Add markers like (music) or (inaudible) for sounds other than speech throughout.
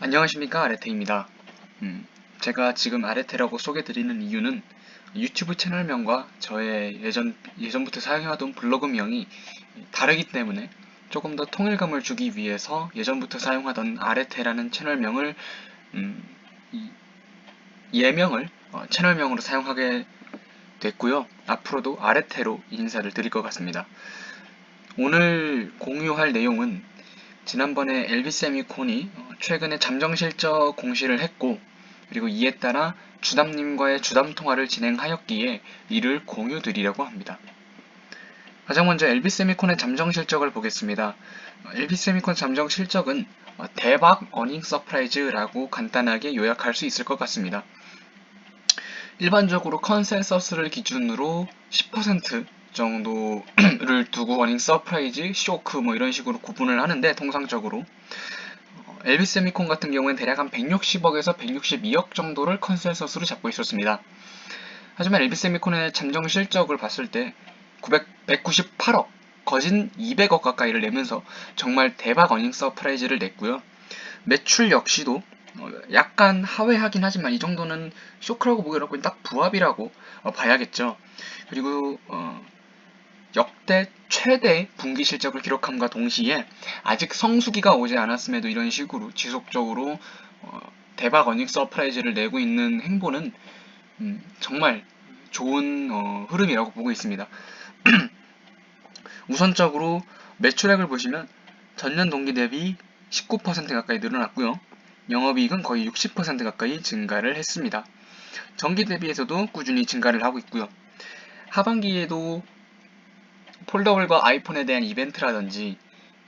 안녕하십니까 아레테입니다. 음, 제가 지금 아레테라고 소개드리는 이유는 유튜브 채널명과 저의 예전, 예전부터 사용해왔던 블로그명이 다르기 때문에 조금 더 통일감을 주기 위해서 예전부터 사용하던 아레테라는 채널명을 음, 이, 예명을 어, 채널명으로 사용하게 됐고요. 앞으로도 아레테로 인사를 드릴 것 같습니다. 오늘 공유할 내용은 지난번에 엘비세미콘이 어, 최근에 잠정 실적 공시를 했고 그리고 이에 따라 주담님과의 주담 통화를 진행하였기에 이를 공유드리려고 합니다. 가장 먼저 엘비세미콘의 잠정 실적을 보겠습니다. 어, 엘비세미콘 잠정 실적은 어, 대박 어닝 서프라이즈라고 간단하게 요약할 수 있을 것 같습니다. 일반적으로 컨센서스를 기준으로 10% 정도를 두고 어닝 서프라이즈, 쇼크 뭐 이런 식으로 구분을 하는데 통상적으로 어, 엘비스 세미콘 같은 경우에는 대략 한 160억에서 162억 정도를 컨센서스로 잡고 있었습니다. 하지만 엘비스 세미콘의 잠정 실적을 봤을 때 900, 198억, 거진 200억 가까이를 내면서 정말 대박 어닝 서프라이즈를 냈고요. 매출 역시도 어, 약간 하회하긴 하지만 이 정도는 쇼크라고 보기로 딱 부합이라고 어, 봐야겠죠. 그리고 어, 역대 최대 분기 실적을 기록함과 동시에 아직 성수기가 오지 않았음에도 이런 식으로 지속적으로 어, 대박 어닝 서프라이즈를 내고 있는 행보는 음, 정말 좋은 어, 흐름이라고 보고 있습니다. (clears throat) 우선적으로 매출액을 보시면 전년 동기 대비 19% 가까이 늘어났고요. 영업이익은 거의 60% 가까이 증가를 했습니다. 전기 대비해서도 꾸준히 증가를 하고 있고요. 하반기에도 폴더블과 아이폰에 대한 이벤트라든지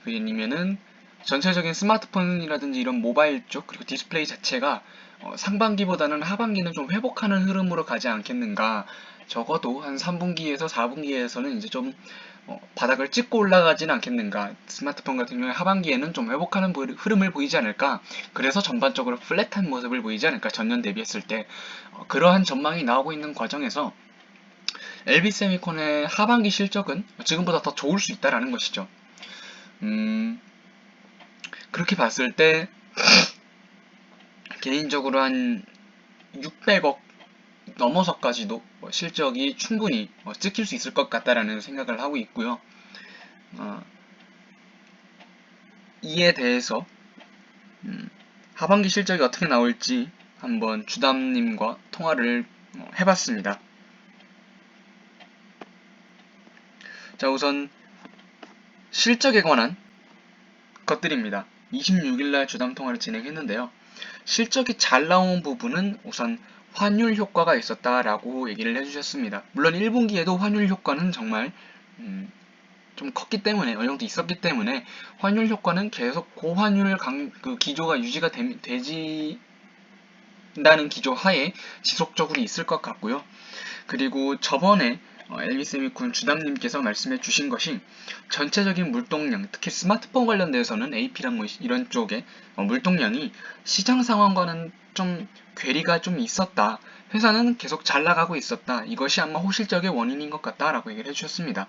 아니면은 전체적인 스마트폰이라든지 이런 모바일 쪽 그리고 디스플레이 자체가 어, 상반기보다는 하반기는 좀 회복하는 흐름으로 가지 않겠는가. 적어도 한 3분기에서 4분기에서는 이제 좀 어, 바닥을 찍고 올라가지는 않겠는가. 스마트폰 같은 경우에 하반기에는 좀 회복하는 흐름을 보이지 않을까. 그래서 전반적으로 플랫한 모습을 보이지 않을까. 전년 대비했을 때. 어, 그러한 전망이 나오고 있는 과정에서 LB세미콘의 하반기 실적은 지금보다 더 좋을 수 있다라는 것이죠. 음, 그렇게 봤을 때 개인적으로 한 600억 넘어서까지도 뭐 실적이 충분히 뭐 찍힐 수 있을 것 같다라는 생각을 하고 있고요. 어, 이에 대해서 음, 하반기 실적이 어떻게 나올지 한번 주담님과 통화를 어, 해봤습니다. 자 우선 실적에 관한 것들입니다. 26일날 주담 통화를 진행했는데요. 실적이 잘 나온 부분은 우선 환율 효과가 있었다라고 얘기를 해주셨습니다. 물론 1분기에도 환율 효과는 정말 음, 좀 컸기 때문에 어느 정도 있었기 때문에 환율 효과는 계속 고환율 강, 그 기조가 유지가 되, 되지 다는 기조 하에 지속적으로 있을 것 같고요. 그리고 저번에 어, 엘비스미군 주담님께서 말씀해 주신 것이 전체적인 물동량, 특히 스마트폰 관련돼서는 AP랑 뭐 이런 쪽에 어, 물동량이 시장 상황과는 좀 괴리가 좀 있었다. 회사는 계속 잘 나가고 있었다. 이것이 아마 호실적의 원인인 것 같다라고 얘기를 해주셨습니다.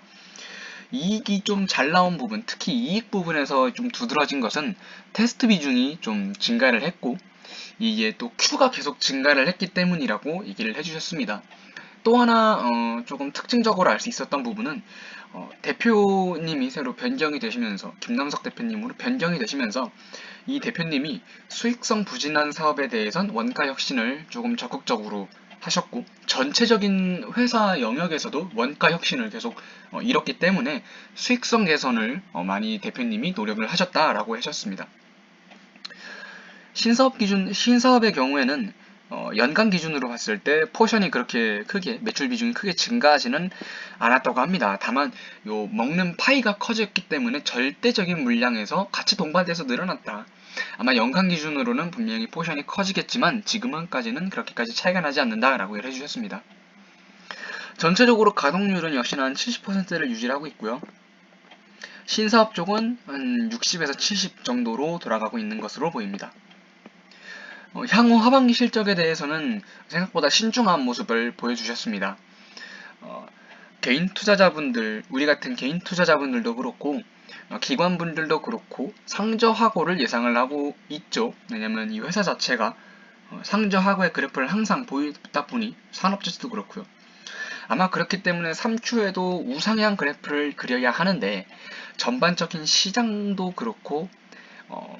이익이 좀 잘 나온 부분, 특히 이익 부분에서 좀 두드러진 것은 테스트 비중이 좀 증가를 했고 이게 또 Q가 계속 증가를 했기 때문이라고 얘기를 해주셨습니다. 또 하나 어, 조금 특징적으로 알 수 있었던 부분은 어, 대표님이 새로 변경이 되시면서 김남석 대표님으로 변경이 되시면서 이 대표님이 수익성 부진한 사업에 대해선 원가 혁신을 조금 적극적으로 하셨고 전체적인 회사 영역에서도 원가 혁신을 계속 어, 이뤘기 때문에 수익성 개선을 어, 많이 대표님이 노력을 하셨다라고 하셨습니다. 신사업 기준 신사업의 경우에는 어, 연간 기준으로 봤을 때 포션이 그렇게 크게 매출 비중이 크게 증가하지는 않았다고 합니다. 다만 요 먹는 파이가 커졌기 때문에 절대적인 물량에서 같이 동반돼서 늘어났다. 아마 연간 기준으로는 분명히 포션이 커지겠지만 지금은까지는 그렇게까지 차이가 나지 않는다라고 해주셨습니다. 전체적으로 가동률은 역시나 한 70%를 유지하고 있고요. 신사업 쪽은 한 60에서 70 정도로 돌아가고 있는 것으로 보입니다. 어, 향후 하반기 실적에 대해서는 생각보다 신중한 모습을 보여주셨습니다. 어, 개인 투자자분들, 우리 같은 개인 투자자분들도 그렇고 어, 기관분들도 그렇고 상저하고를 예상을 하고 있죠. 왜냐면 이 회사 자체가 어, 상저하고의 그래프를 항상 보이다 보니 산업지수도 그렇고요. 아마 그렇기 때문에 3추에도 우상향 그래프를 그려야 하는데 전반적인 시장도 그렇고 어,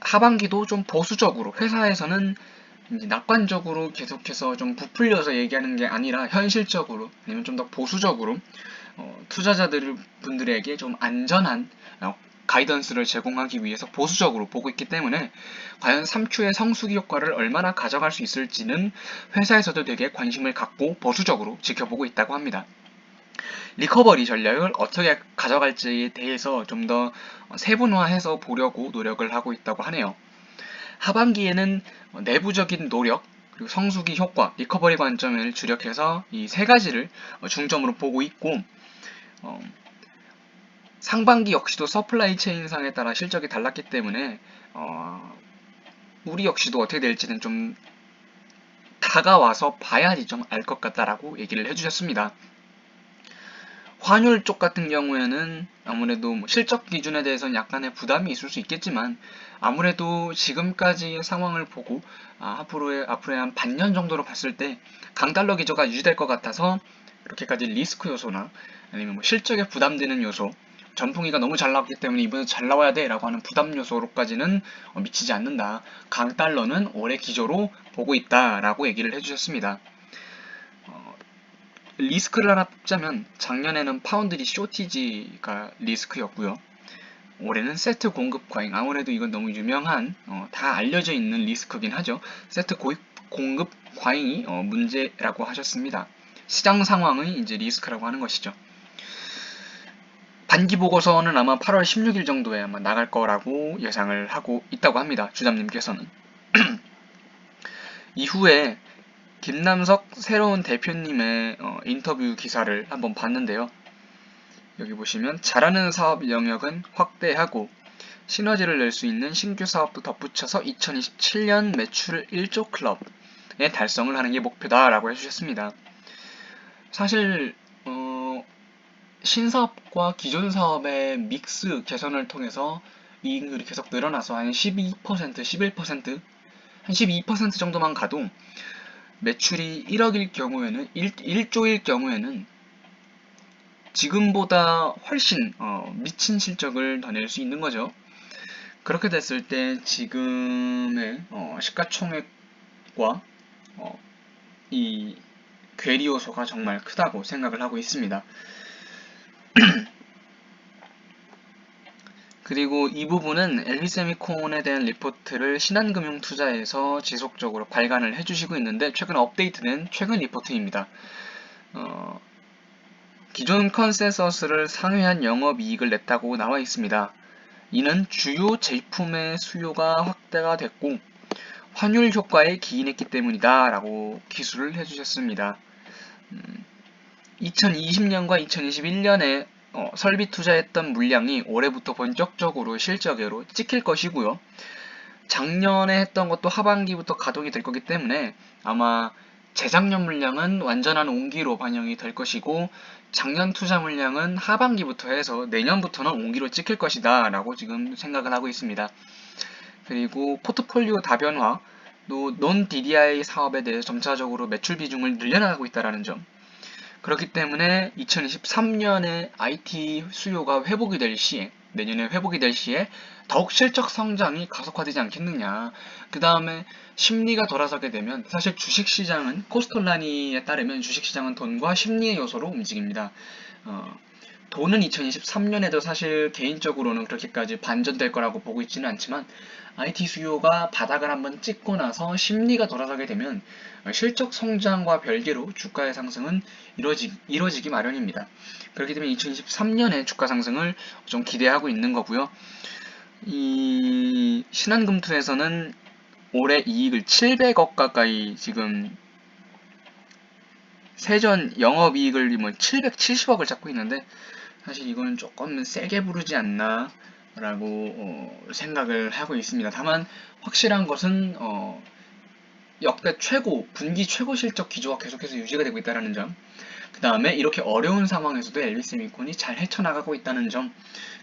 하반기도 좀 보수적으로 회사에서는 낙관적으로 계속해서 좀 부풀려서 얘기하는 게 아니라 현실적으로 아니면 좀 더 보수적으로 어, 투자자들 분들에게 좀 안전한 어, 가이던스를 제공하기 위해서 보수적으로 보고 있기 때문에 과연 3추의 성수기 효과를 얼마나 가져갈 수 있을지는 회사에서도 되게 관심을 갖고 보수적으로 지켜보고 있다고 합니다. 리커버리 전략을 어떻게 가져갈지에 대해서 좀 더 세분화해서 보려고 노력을 하고 있다고 하네요. 하반기에는 내부적인 노력, 그리고 성수기 효과, 리커버리 관점을 주력해서 이 세 가지를 중점으로 보고 있고, 어, 상반기 역시도 서플라이 체인상에 따라 실적이 달랐기 때문에 어, 우리 역시도 어떻게 될지는 좀 다가와서 봐야지 좀 알 것 같다라고 얘기를 해주셨습니다. 환율 쪽 같은 경우에는 아무래도 뭐 실적 기준에 대해서는 약간의 부담이 있을 수 있겠지만 아무래도 지금까지의 상황을 보고 아, 앞으로의 앞으로의 한 반년 정도로 봤을 때 강달러 기조가 유지될 것 같아서 그렇게까지 리스크 요소나 아니면 뭐 실적에 부담되는 요소 전통이가 너무 잘 나왔기 때문에 이번에 잘 나와야 돼 라고 하는 부담 요소로까지는 어, 미치지 않는다. 강달러는 올해 기조로 보고 있다 라고 얘기를 해주셨습니다. 리스크를 하나 뽑자면 작년에는 파운드리 쇼티지가 리스크였고요. 올해는 세트 공급 과잉. 아무래도 이건 너무 유명한 어, 다 알려져 있는 리스크긴 하죠. 세트 고입, 공급 과잉이 어, 문제라고 하셨습니다. 시장 상황의 이제 리스크라고 하는 것이죠. 반기 보고서는 아마 8월 16일 정도에 아마 나갈 거라고 예상을 하고 있다고 합니다. 주담님께서는. (clears throat) 이후에 김남석 새로운 대표님의 어, 인터뷰 기사를 한번 봤는데요. 여기 보시면 잘하는 사업 영역은 확대하고 시너지를 낼 수 있는 신규 사업도 덧붙여서 2027년 매출 1조 클럽의 달성을 하는 게 목표다라고 해주셨습니다. 사실 어, 신사업과 기존 사업의 믹스 개선을 통해서 이익률이 계속 늘어나서 한 12%, 11%, 한 12% 정도만 가도 매출이 1억일 경우에는 1, 1조일 경우에는 지금보다 훨씬 어, 미친 실적을 더 낼 수 있는 거죠. 그렇게 됐을 때 지금의 어, 시가총액과 어, 이 괴리 요소가 정말 크다고 생각을 하고 있습니다. (clears throat) 그리고 이 부분은 엘리세미콘에 대한 리포트를 신한금융투자에서 지속적으로 발간을 해주시고 있는데 최근 업데이트된 최근 리포트입니다. 어, 기존 컨센서스를 상회한 영업이익을 냈다고 나와 있습니다. 이는 주요 제품의 수요가 확대가 됐고 환율 효과에 기인했기 때문이다 라고 기술을 해주셨습니다. 음, 2020년과 2021년에 어, 설비 투자했던 물량이 올해부터 본격적으로 실적으로 찍힐 것이고요. 작년에 했던 것도 하반기부터 가동이 될 거기 때문에 아마 재작년 물량은 완전한 온기로 반영이 될 것이고 작년 투자 물량은 하반기부터 해서 내년부터는 온기로 찍힐 것이다 라고 지금 생각을 하고 있습니다. 그리고 포트폴리오 다변화, 또논 DDI 사업에 대해 점차적으로 매출 비중을 늘려나가고 있다는 점 그렇기 때문에 2023년에 IT 수요가 회복이 될 시에 내년에 회복이 될 시에 더욱 실적 성장이 가속화되지 않겠느냐. 그 다음에 심리가 돌아서게 되면 사실 주식시장은 코스톨라니에 따르면 주식시장은 돈과 심리의 요소로 움직입니다. 어, 돈은 2023년에도 사실 개인적으로는 그렇게까지 반전될 거라고 보고 있지는 않지만 IT 수요가 바닥을 한번 찍고 나서 심리가 돌아서게 되면 실적 성장과 별개로 주가의 상승은 이루어지, 이루어지기 마련입니다. 그렇기 때문에 2023년에 주가 상승을 좀 기대하고 있는 거고요. 이 신한금투에서는 올해 이익을 700억 가까이 지금 세전 영업이익을 뭐 770억을 잡고 있는데 사실 이거는 조금 세게 부르지 않나 라고 어, 생각을 하고 있습니다. 다만 확실한 것은 어, 역대 최고 분기 최고 실적 기조가 계속해서 유지가 되고 있다는 점. 그 다음에 이렇게 어려운 상황에서도 엘비스 미콘이 잘 헤쳐나가고 있다는 점.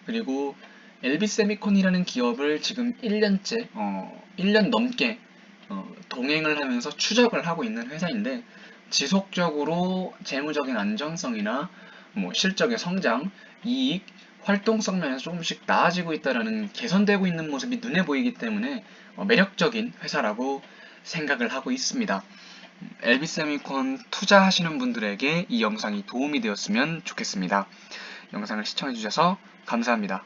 그리고 엘비세미콘이라는 기업을 지금 1년째, 어, 1년 넘게 어, 동행을 하면서 추적을 하고 있는 회사인데 지속적으로 재무적인 안정성이나 뭐 실적의 성장, 이익, 활동성 면에서 조금씩 나아지고 있다라는 개선되고 있는 모습이 눈에 보이기 때문에 어, 매력적인 회사라고 생각을 하고 있습니다. 엘비세미콘 투자하시는 분들에게 이 영상이 도움이 되었으면 좋겠습니다. 영상을 시청해주셔서 감사합니다.